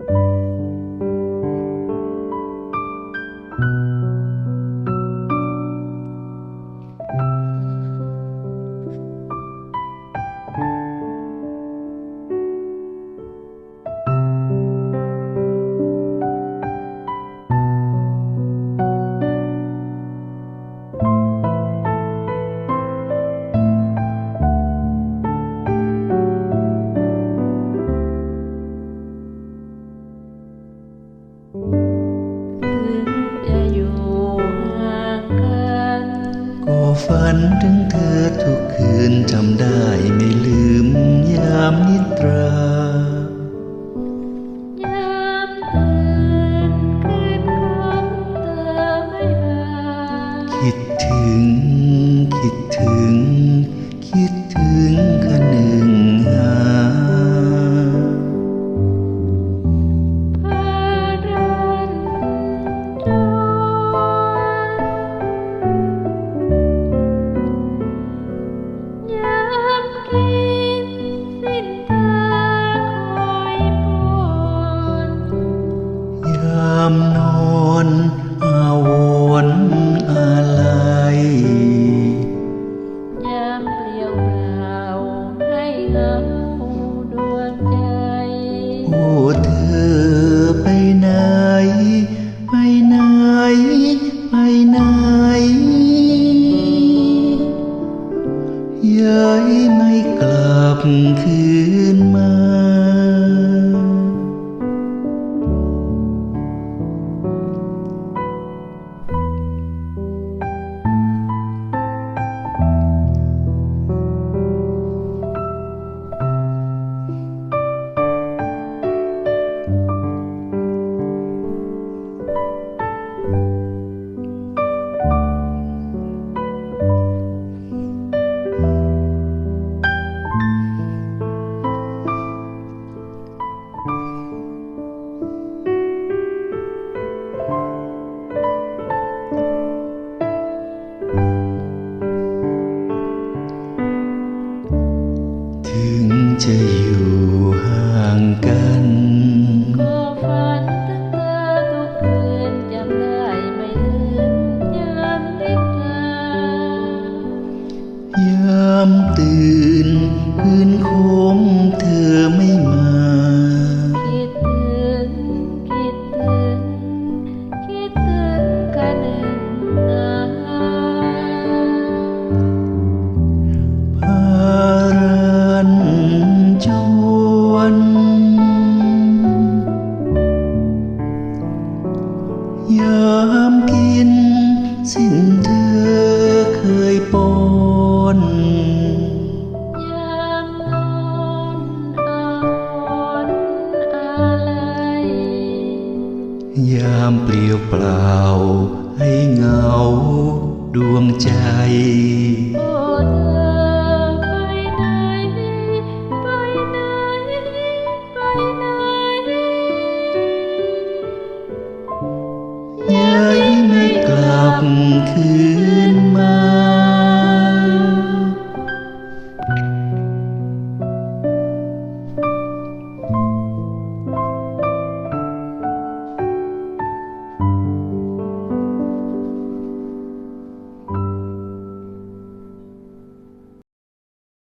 ถึ ฝันถึงเธอทุกคืนจำได้ไม่ลืมยามนิตรายามตื่นคืนของเธอไม่มาคิดถึง คิดถึง คิดถึงคัน โอ้เธอไปไหน ไปไหน ไปไหน จะอยู่ห่างกัน เปลี่ยวเปล่าให้เหงาดวงใจ